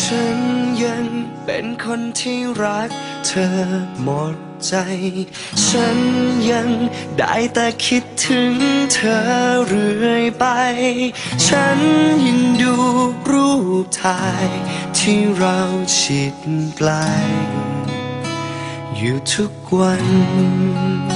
ฉันยังเป็นคนที่รักเธอหมดใจ ฉันยังได้แต่คิดถึงเธอเรื่อยไป ฉันยังดูรูปถ่ายที่เราชิดไกลอยู่ทุกวัน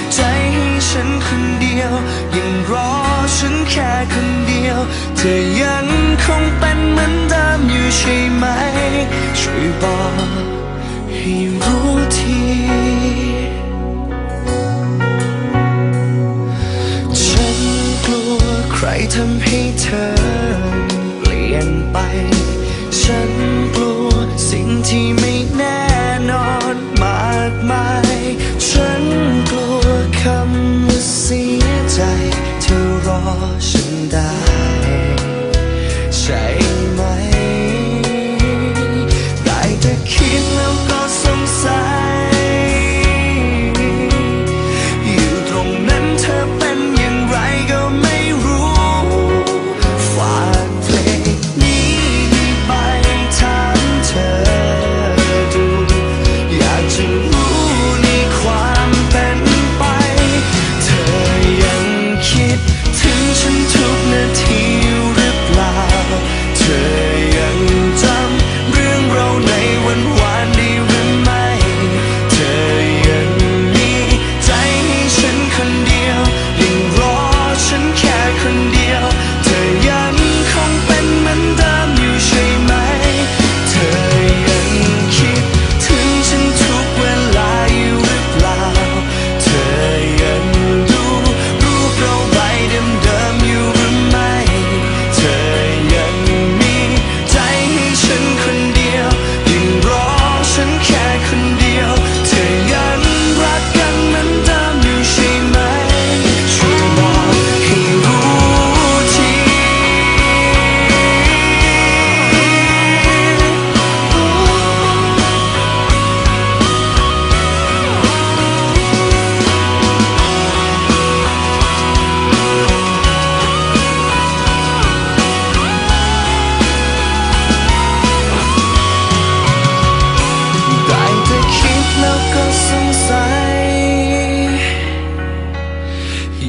รทำให้เธอเปลี่ยนไป ฉันกลัวสิ่งที่ไม่แน่นอน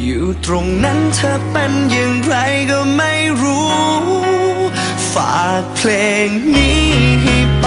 อยู่ตรงนั้นเธอเป็นอย่างไรก็ไม่รู้ ฝากเพลงนี้ไป